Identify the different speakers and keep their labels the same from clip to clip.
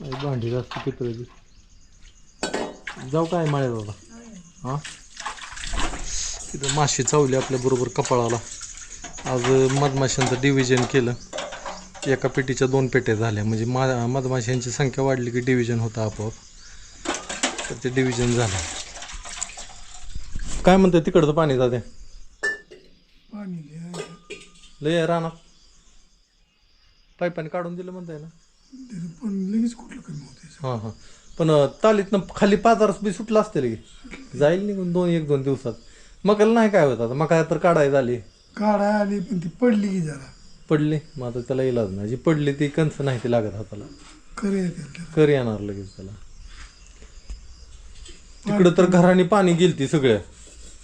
Speaker 1: भांडी जास्त पितळेची जाऊ काय माळे बाबा हां? तिथं मासे चावले आपल्या बरोबर कपाळाला. आज मधमाशांचं डिव्हिजन केलं. एका पेटीच्या दोन पेट्या झाल्या. म्हणजे मा मधमाशांची संख्या वाढली की डिव्हिजन होतं आपोआप. तर ते डिव्हिजन झालं. काय म्हणते तिकडचं पाणी जाते लय रानात. पाईपाने काढून दिलं म्हणताय ना?
Speaker 2: त्याचं पण लगेच कुठलं कमी होते
Speaker 1: हां हां. पण तालीतनं खाली पाजारस बी सुटलं असते रे. जाईल निघून दोन एक दोन दिवसात. मकाला नाही काय होत आता? मका तर काढायला आली
Speaker 2: काढाय आली पण ती पडली की जरा.
Speaker 1: पडली? मग आता त्याला इलाज नाही. जी पडली ती कंस नाही ती लागत हाताला.
Speaker 2: करे त्याला
Speaker 1: कर येणार लगेच त्याला. तिकडं तर घराने पाणी गेलती सगळ्या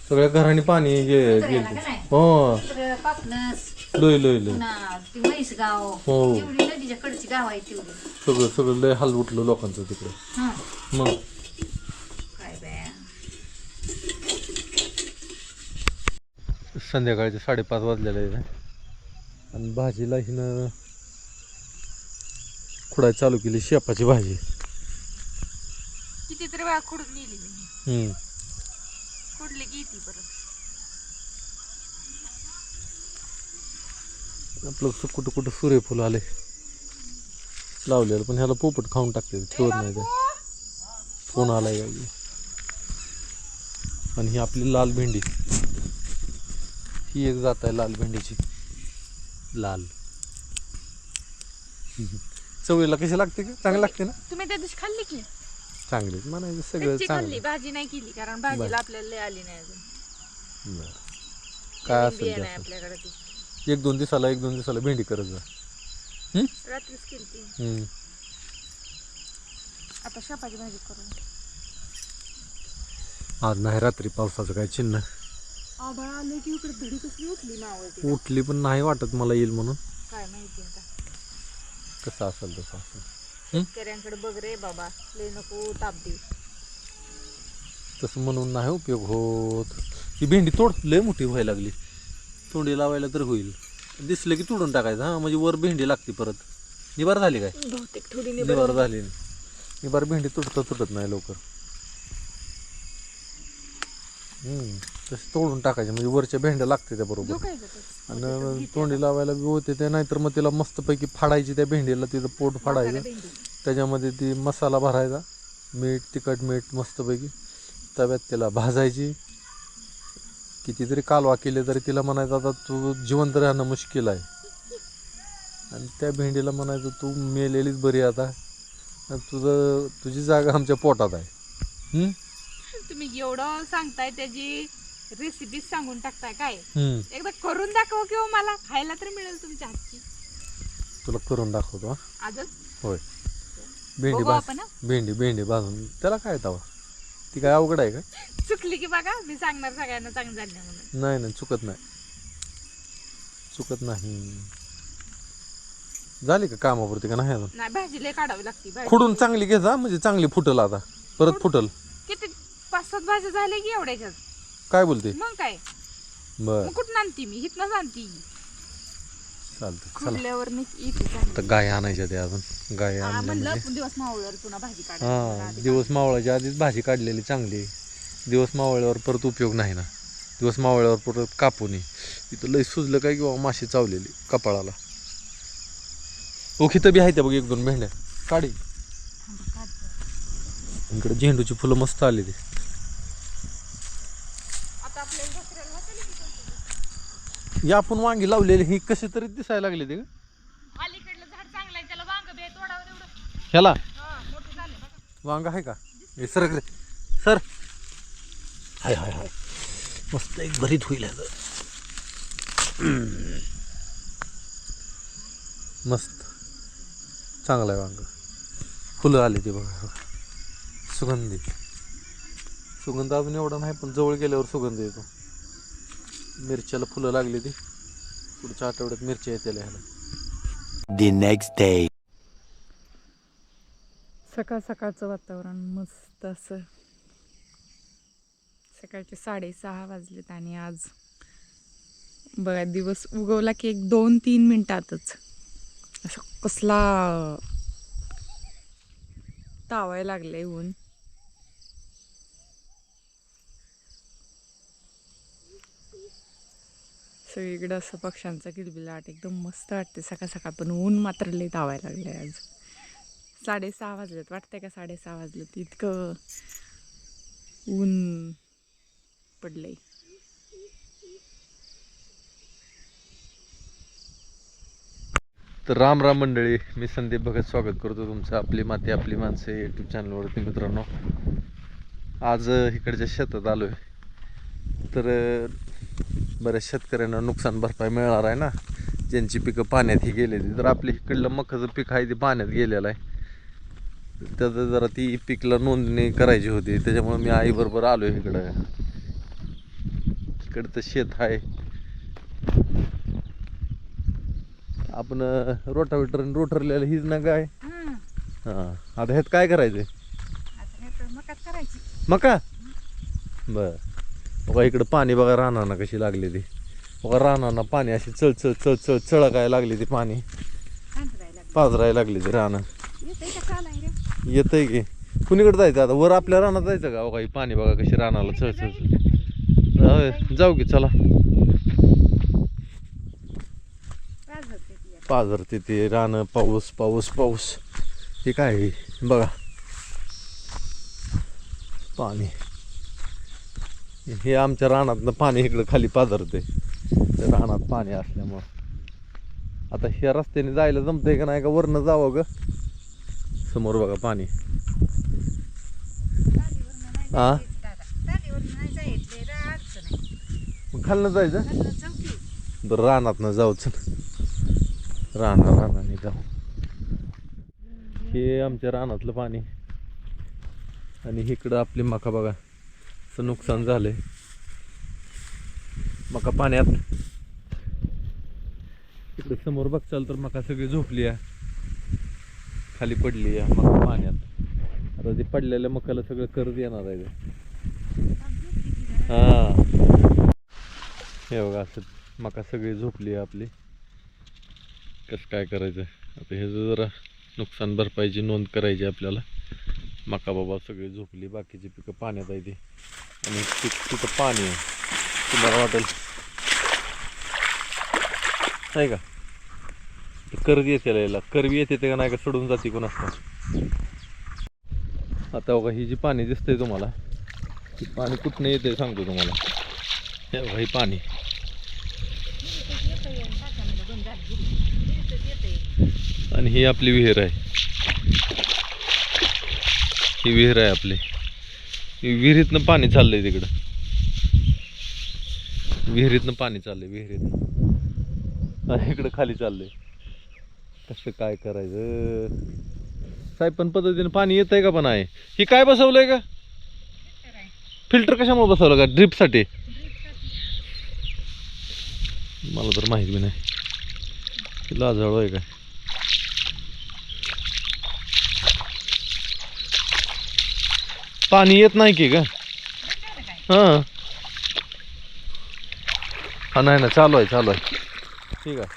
Speaker 1: सगळ्या घराने पाणी गे- गेलती. हो.
Speaker 3: पापनस
Speaker 1: लय लय लय.
Speaker 3: पुन्हा ती म्हैसगाव
Speaker 1: हो.
Speaker 3: तेवढी नदीच्या कडची गाव आहे तेवढी.
Speaker 1: सगळं सगळं लय हाल उठलं लोकांचं तिकडे.
Speaker 3: हा.
Speaker 1: मग?
Speaker 3: काय बाया
Speaker 1: संध्याकाळचे साडेपाच वाजलेले आहे आणि भाजीला हिनं खुडाय चालू केली शेपाची भाजी.
Speaker 3: किती तरी वेळा खुडून नेली मी.
Speaker 1: हम्म.
Speaker 3: खुडली की ती परत.
Speaker 1: आपलं कुठं कुठं सूर्यफूल आले. लावलेलं पण ह्याला पोपट खाऊन टाकते ठेवत नाही ते. फोन आलाय गावी. आणि ही आपली लाल भेंडी. ही एक जात आहे लाल भेंडीची. लाल. चवळीला कशी लागते का चांगली लागते ना?
Speaker 3: तुम्ही त्या दिवशी खाल्ली की?
Speaker 1: चांगली. म्हणायचं सगळं
Speaker 3: कच्ची खाल्ली
Speaker 1: चांगलं
Speaker 3: भाजी नाही केली कारण भाजीला आपल्याला लय आली नाही अजून.
Speaker 1: बरं. काय
Speaker 3: बिया
Speaker 1: असेल
Speaker 3: नाही आपल्याकडे ती.
Speaker 1: एक दोन दिवसाला एक दोन दिवसाला भेंडी करत जा. हं?
Speaker 3: रात्रीच केली ती
Speaker 1: हं.
Speaker 3: आता शेपाची भाजी करून.
Speaker 1: आज नाही रात्री पावसाचं काय चिन्ह.
Speaker 3: आभाळ आले की इकडे धडी कसली उठली मावळती
Speaker 1: उठली पण नाही वाटत मला येईल म्हणून.
Speaker 3: काय माहिती आता.
Speaker 1: कसं असेल तसं असेल.
Speaker 3: शेतकऱ्यांकडे बघ रे बाबा लय नको ताप दे
Speaker 1: तसं म्हणून नाही उपयोग होत. ही भेंडी तोड लय मोठी व्हायला लागली. तोंडी लावायला तर होईल. दिसलं की तोडून टाकायचं हां म्हणजे वर भेंडी लागते परत. निबार झाली काय?
Speaker 3: बहुतेक थोडी
Speaker 1: निबार झाली. निबार भेंडी तुटता तुटत नाही लवकर. हम्म. तसं तोडून टाकायचं म्हणजे वरच्या भेंड्या लागते त्या बरोबर. आणि तोंडी लावायला बी होते ते नाहीतर मग तिला मस्तपैकी फाडायची त्या भेंडीला तिथं पोट फाडायचं. त्याच्यामध्ये ती मसाला भरायचा मीठ तिखट मीठ मस्तपैकी तव्यात त्याला भाजायची. कितीतरी कालवा केले तरी तिला म्हणायचं आता तू जिवंत राहणं मुश्किल आहे. आणि त्या भेंडीला म्हणायचं तू मेलेलीच बरी आता. तुझं तुझी जागा आमच्या पोटात आहे?
Speaker 3: तुम्ही एवढं सांगताय त्याची रेसिपी सांगून टाकताय काय. एकदा करून दाखव किंवा मला. खायला तर मिळेल तुमच्या हातची.
Speaker 1: तुला करून दाखवतो हा?
Speaker 3: आजच?
Speaker 1: होय. भेंडी
Speaker 3: हा.
Speaker 1: भेंडी भेंडी भाजून. त्याला काय तवा? ती काय अवघड आहे का?
Speaker 3: चुकली की बघा मी सांगणार सगळ्यांना चांगलं झालं नाही म्हणून.
Speaker 1: नाही नाही चुकत नाही. चुकत नाही. झाली का कामापुरती का नाही अजून?
Speaker 3: नाही भाजी लय काढावी लागती भाजी.
Speaker 1: खुडून चांगली घे जा म्हणजे चांगली फुटल आता. परत फुटल.
Speaker 3: किती पाच सात भाज्या झाल्या की एवढ्याच्याच
Speaker 1: काय बोलते?
Speaker 3: मग काय?
Speaker 1: बर.
Speaker 3: मग कुठं आणती मी? हिथनच आणती.
Speaker 1: चालतं चला.
Speaker 3: खुडल्यावर मी येते चांगली.
Speaker 1: आता गाय आणायच्या ते अजून. गाय आणल्या
Speaker 3: म्हणलं
Speaker 1: म्हणजे.
Speaker 3: आपण दिवस मावळल्यावर पुन्हा भाजी
Speaker 1: हा
Speaker 3: काढायची
Speaker 1: दिवस मावळाच्या आधीच भाजी काढलेली चांगली. दिवस मावळ्यावर परत उपयोग नाही ना. दिवस मावळ्यावर परत कापून ये. इथं लय सुजलं काय किंवा माशी चावलेली कपाळाला. ओखी तर बी आहे त्या बघ एक दोन भेंड्या काढी. इकडे झेंडूची फुलं मस्त आली ते या आपण वांगी लावलेली ही कशी तरी दिसायला लागली ते ह्याला? वांग आहे का? हे सर. सर हाय हाय हाय. मस्त एक भरीत होईल ह्याचं. मस्त. चांगलं आहे वांग. फुलं आली ती बघा. सुगंधी. सुगंध अजून एवढा नाही पण जवळ गेल्यावर सुगंध येतो. मिरच्याला फुलं लागली ती. पुढच्या आठवड्यात मिरच्या येतील ह्याला.
Speaker 4: The next day.
Speaker 3: सकाळ सकाळचं वातावरण मस्त असं. सकाळचे साडेसहा वाजलेत आणि आज बघा दिवस उगवला की एक दोन तीन मिनटातच. असं कसला तावाय लागले ऊन. सगळीकडे असं पक्ष्यांचा किलबिलाट एकदम मस्त वाटते सकाळ सकाळ पण ऊन मात्र लई तावायला लागले आज. साडेसहा वाजलेत. वाटतंय का साडेसहा वाजलेत? इतकं ऊन. पडलंय.
Speaker 1: तर राम राम मंडळी मी संदीप भगत स्वागत करतो तुमचं आपली माती आपली माणसे यूट्यूब चॅनलवरती मित्रांनो. आज इकडच्या शेतात आलो आहे तर बऱ्याच शेतकऱ्यांना नुकसान भरपाई मिळणार आहे ना? ज्यांची पिकं पाण्यात ही गेलेली. तर आपली इकडलं मकाचं पीक आहे ते पाण्यात गेलेलं आहे. त्याचं जरा ती पिकला नोंदणी करायची होती. त्याच्यामुळे मी आईबरोबर आलो आहे इकडं. इकडचं शेत आहे. आपण रोटावेटर रोटरलेलं हीच ना काय हां. आता ह्यात काय करायचंय? मका? बर. बघा इकडं पाणी बघा रानाना कशी लागली ती. बघा रानाना पाणी अशी चळ चळ चळ चळ चळकाय लागली ती पाणी. पाजरायला लागली. ती रानं. येतंय की कुणीकडे जायचं? आता वर आपल्या रानात जायचं का? बघा ही पाणी बघा कशी रानाला चळ चळ. जाऊ की चला. पाझरते ते रानं पाऊस पाऊस पाऊस. हे काय बघा. पाणी. हे आमच्या रानातनं पाणी इकडं खाली पाझरते. रानात पाणी असल्यामुळं. आता ह्या रस्त्याने जायला जमतंय का नाही का? वरनं जावं ग. समोर बघा पाणी. हा मग खालनं जायचं? बरं रानातनं जाऊच राणा रानाने जाऊ हे आमच्या रानातलं पाणी. आणि इकडं आपली मका बघा. असं नुकसान झालंय. मका पाण्यात. इकडे समोर बघचाल तर मका सगळी झोपली आहे. खाली पडली आहे मका पाण्यात. आता ते पडलेल्या मकाला सगळं कर्ज येणार आहे. हा. हे बघा असं मका सगळी झोपली आहे आपली. कसं काय करायचं? आता ह्याचं जरा नुकसान भरपाईची नोंद करायची आपल्याला. मका बाबा सगळी झोपली बाकीची पिकं पाण्यात आहे ती. आणि पीक तिथं पाणी आहे. तुम्हाला वाटेल. आहे का? करवी येते याला करवी येते ते का नाही का सोडून जाते कोण असतं? आता बघा ही जी पाणी दिसतंय तुम्हाला ती पाणी कुठनं येते सांगतो तुम्हाला. हे बघा ही पाणी. आणि ही आपली विहीर आहे. ही विहीर आहे आपली. विहिरीतनं पाणी चाललंय तिकडं. विहिरीतनं पाणी चाललंय विहिरीतनं. आणि इकडं खाली चाललंय. कसं काय करायचं? साहेब पण पद्धतीने पाणी येत आहे का पण आहे? ही काय बसवलंय का? फिल्टर कशामुळे बसवलं का? ड्रिपसाठी? मला तर माहिती बी नाही. लाजाळू आहे काय? पाणी येत नाही की का हां. हा नाही ना चालू आहे चालू आहे. ठीक आहे.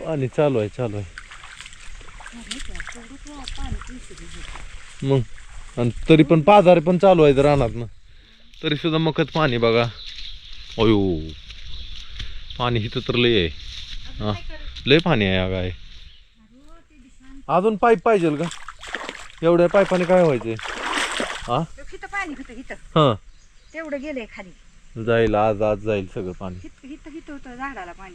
Speaker 1: पाणी चालू आहे चालू आहे. मग आणि तरी पण पाजारे पण चालू आहेत रानातनं तरी सुद्धा मकत पाणी बघा. अयो. पाणी हिथं तर लय आहे. हा. लय पाणी आहे अगं आहे अजून पाईप पाहिजे का? एवढ्या पाईपाने काय हा
Speaker 5: पाणी होतं
Speaker 1: हा.
Speaker 5: तेवढं गेलंय खाली.
Speaker 1: जाईल आज आज जाईल सगळं पाणी.
Speaker 5: होतं झाडाला पाणी.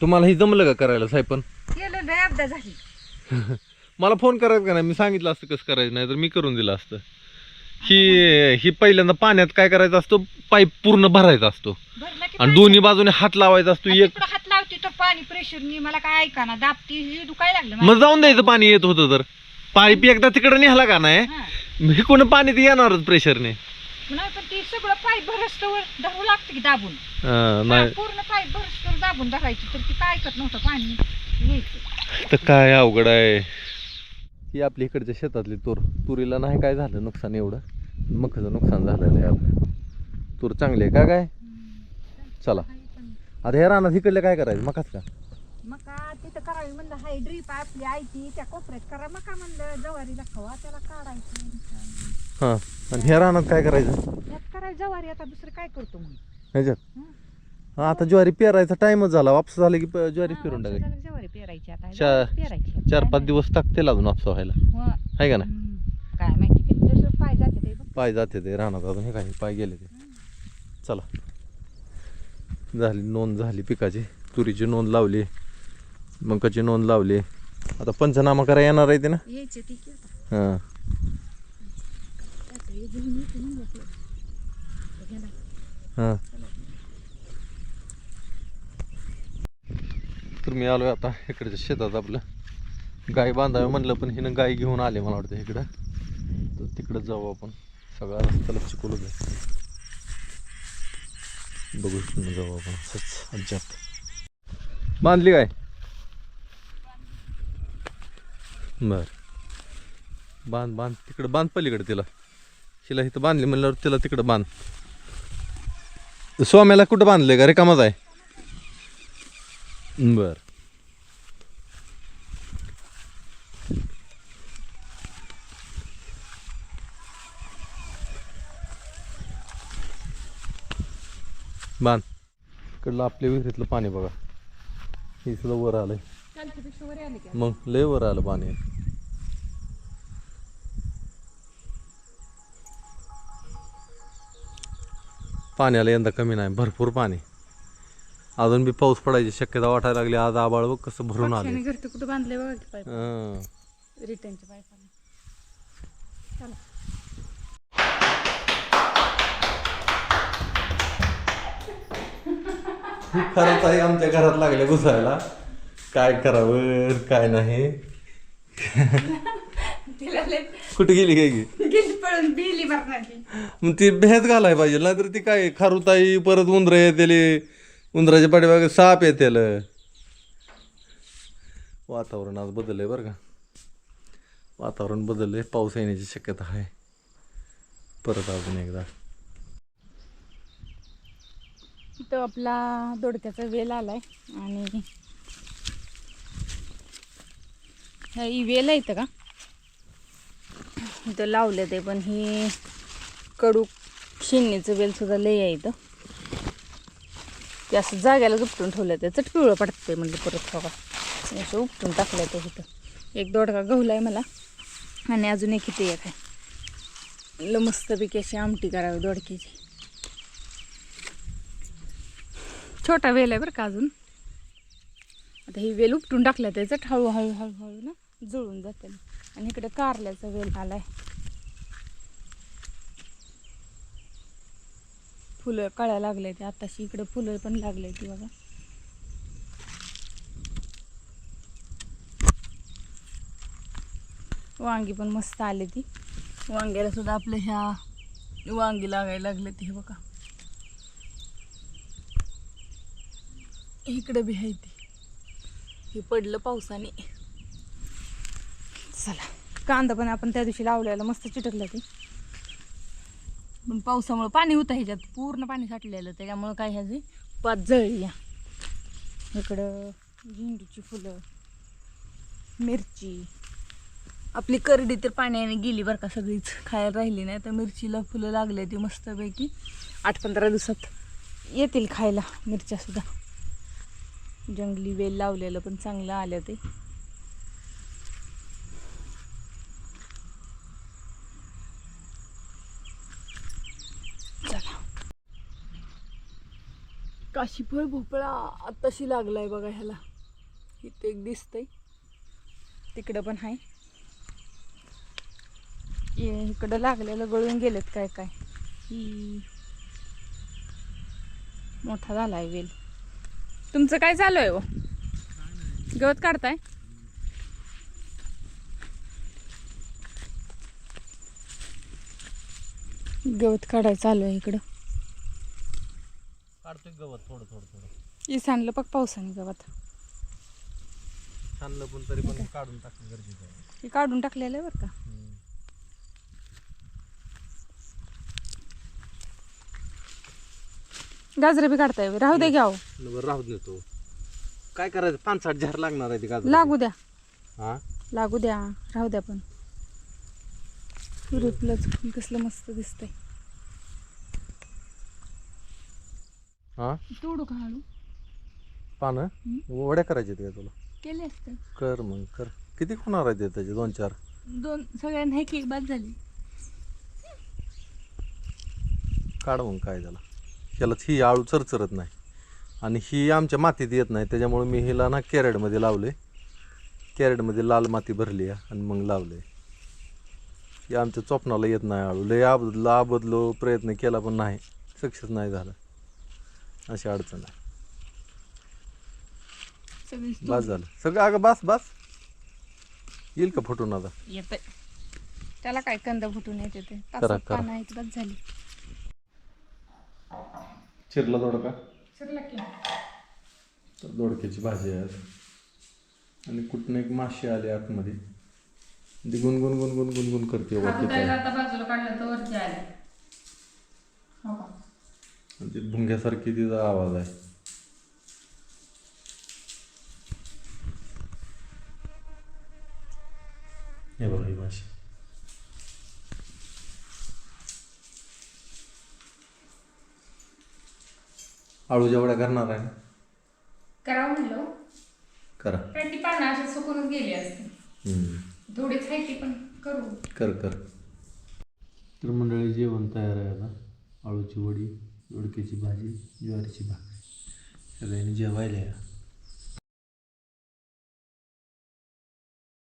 Speaker 1: तुम्हाला ही जमलं का करायला साहेब पण?
Speaker 5: केलं लय अपदा झाली.
Speaker 1: मला फोन करायचं का नाही? मी सांगितलं असतं कसं करायचं नाही तर मी करून दिलं असतं. ही ही पहिल्यांदा पाण्यात काय करायचं असतो? पाईप पूर्ण भरायचा असतो.
Speaker 5: भरलं की
Speaker 1: आणि दोन्ही बाजूने हात लावायचा असतो एक
Speaker 5: हात लावते तर पाणी प्रेशरनी मला काय ऐका ना दाबती ही दुखाय लागलं
Speaker 1: मग जाऊन द्यायचं पाणी येत होतं तर. पाईप एकदा तिकडे निघाला का नाही?
Speaker 5: हा.
Speaker 1: कोण पाणी ते येणारच प्रेशरने
Speaker 5: नाही पण ती सगळं पाईप भरस्तवर धरू लागतं की दाबून.
Speaker 1: नाही.
Speaker 5: पूर्ण पाईप भरस्तवर दाबून धरायची तर ती काय ऐकत नव्हतं पाणी. यायचं.
Speaker 1: तर काय अवघड आहे. ही आपल्या इकडच्या शेतातली तूर. तुरीला नाही काय झालं नुकसान एवढं? मकाचं नुकसान झालेलं आहे आपलं. तूर चांगली आहे का काय? चला. आता ह्या रानात इकडले काय करायचं? मकाच का?
Speaker 5: मका तिथं करावी म्हणलं हाय ड्रीप आपली आहे ती त्या कोपऱ्यात करा मका म्हणलं जवारीला खवा त्याला काढायचं.
Speaker 1: हां आणि ह्या रानात काय करायचं?
Speaker 5: यात करायचं जवारी आता दुसरं काय करतो मग?
Speaker 1: ह्याच्यात?
Speaker 5: हं.
Speaker 1: हा, आता ज्वारी पेरायचा टाइमच झाला वापस झालं की प- ज्वारी
Speaker 5: हा,
Speaker 1: टाकायची.
Speaker 5: की जवारी पेरायची आता
Speaker 1: चार-
Speaker 5: जवारी पेरायची
Speaker 1: चार
Speaker 5: काय
Speaker 1: पाच. दिवस टाकतील अजून वापस व्हायला.
Speaker 5: हो.
Speaker 1: आहे का नाही?
Speaker 5: हम्म. काय माहिती किती पाय जाते ते बघ.
Speaker 1: पाय जाते ते रानात अजून हे काही पाय गेले ते. चला. झाली नोंद झाली पिकाची. तुरीची नोंद लावली मकाची नोंद लावली. आता पंचनामा करा येणार आहे ते ना. हां.
Speaker 5: हे. तर
Speaker 1: मी आलोय आता इकडच्या शेतात आपलं. गाय बांधावं म्हणलं पण हिनं गाय घेऊन आले मला वाटतं इकडं. तर तिकडं जाऊ आपण. सगळा रस्त्याला चिकवलं बघू इकडनं जाऊ आपण असंच अज्जात बांधली काय? बर. बांध बांध. तिकडं बांध पलीकडे तिला. हिला इथं बांधली म्हणल्यावर तिला तिकडं बांध. स्वाम्याला कुठं बांधलंय का? रिकामाच आहे. बर. बांध. इकडलं आपल्या विहिरीतलं पाणी बघा. हे सुद्धा वर आलंय. मग लय वर आलं पाणी. पाण्याला यंदा कमी नाही भरपूर पाणी. अजून बी पाऊस पडायची शक्यता वाटायला लागली आज आबाळ बघ कसं भरून आले
Speaker 3: कुठं बांधले बघा
Speaker 1: हं.
Speaker 3: रिटर्नच्या
Speaker 1: ही खरंच आहे आमच्या घरात लागले घुसायला. काय करावं काय नाही.
Speaker 3: तिला लय
Speaker 1: कुठे गेली काय गी?
Speaker 3: गेली पळून बिली मरणाची
Speaker 1: मग ती भेद घालाय पाहिजे नाहीतर ती काय खारुताई परत उंदरं येतेले. उंदराच्या पाठीमागे साप येतेल. वातावरण आज बदललंय बरं का. वातावरण बदललंय पाऊस येण्याची शक्यता आहे. परत अजून एकदा.
Speaker 3: इथं आपला दोडक्याचा वेल आलाय आणि ही वेल आहे इथं का? इथं लावलं ते पण ही कडू शिन्नीचं वेल सुद्धा लय आहे इथं. ते असं जाग्याला उपटून ठेवलं ते चट पडतं पडते म्हणलं परत बघा असं उपटून टाकलं ते इथं. एक दोडका गहूला आहे मला आणि अजून एक इथे एक आहे. ल मस्तपैकी अशी आमटी करावी दोडक्याची. छोटा वेल आहे बरं का अजून. आता ही वेल उपटून टाकल्या त्याच्यात हळूहळू हळूहळू ना जुळून जाते आणि इकडे कारल्याचा वेल आलाय. फुलं कळ्या लागले ते आताशी इकडे फुलं पण लागले ती बघा. वांगी पण मस्त आले ती. वांग्याला सुद्धा आपल्या ह्या वांगी लागायला लागले ती हे बघा. इकडे बी आहे ती. हे पडलं पावसाने. चला कांदा पण आपण त्या दिवशी लावलेला मस्त चिटकलं ते पण पावसामुळं पाणी होतं ह्याच्यात पूर्ण पाणी साठलेलं त्याच्यामुळं काय ह्याची पात जळली. या इकडं झेंडूची फुलं मिरची. आपली करडी तर पाण्याने गेली बरं का सगळीच खायला राहिली नाही. तर मिरचीला फुलं लागले ती मस्तपैकी आठ पंधरा दिवसात येतील खायला मिरच्यासुद्धा जंगली वेल लावलेलं पण चांगलं आलं ते. चला. काशीफळ भोपळा आत्ताशी लागलाय बघा ह्याला. इथं एक दिसतंय. तिकडं पण आहे इकडं लागलेलं गळून गेलेत काय काय. मोठा झालाय वेल. तुमचं काय चालू आहे हो? गवत काढताय? गवत काढाय चालू आहे इकडं.
Speaker 1: काढतोय गवत थोडं थोडं थोडं.
Speaker 3: आणलं बघ पावसाने गवत.
Speaker 1: छानलं पण तरी पण काढून टाकणं गरजेचं आहे.
Speaker 3: हे काढून टाकलेलं आहे बरं का? गाजरं बी काढताय राहू दे घ्या.
Speaker 1: बरं राहू देतो काय करायचं? पाच साठ झार लागणार आहे ती गाजर.
Speaker 3: लागू द्या.
Speaker 1: हा?
Speaker 3: लागू द्या. राहू द्या पण. सूर्यफुलाच फुल कसलं मस्त दिसतंय.
Speaker 1: हा?
Speaker 3: तोडू का हळू?
Speaker 1: पानं? वड्या करायच्या का तुला?
Speaker 3: केले असते
Speaker 1: कर मग कर. किती होणार आहे ते त्याचे? दोन चार.
Speaker 3: दोन सगळ्यांना एक एक बाद झाली.
Speaker 1: काढ मग काय त्याला ह्यालाच ही आळू चरचरत नाही. आणि ही आमच्या मातीत येत नाही त्याच्यामुळे मी हिला ना कॅरेटमध्ये लावले. कॅरेटमध्ये लाल माती भरली आहे आणि मग लावले. ही आमच्या चोपणाला येत नाही आळू. लय आबदलो आबदलो प्रयत्न केला पण नाही. सक्सेस नाही झाला. अशी अडचण आहे. बस झालं. सगळं अगं बस बस. येईल का फुटून आता?
Speaker 3: येत त्याला काय कंद फुटून येते ते.
Speaker 1: करा, करा.
Speaker 3: बस झाली.
Speaker 1: चिरला दोडका तर दोडक्याची भाजी आहे. आणि कुठनं एक माशी आली आतमध्ये. ती गुणगुण गुणगुण गुणगुण करते वरती
Speaker 3: हो
Speaker 1: ती भुंग्यासारखी तिचा आवाज आहे. हे बघा ही माशी. आळू जेवढ्या करणार आहे. ना
Speaker 3: करावं म्हणलं.
Speaker 1: करा.
Speaker 3: कारण ती पानं अशी सुकूनच गेली असते
Speaker 1: हम्म.
Speaker 3: थोडीच आहे ती पण करू.
Speaker 1: कर कर. तर मंडळी जेवण तयार आहे आता. आळूची वडी दोडक्याची भाजी ज्वारीची भाकरी. सगळ्यांनी जेवायला या.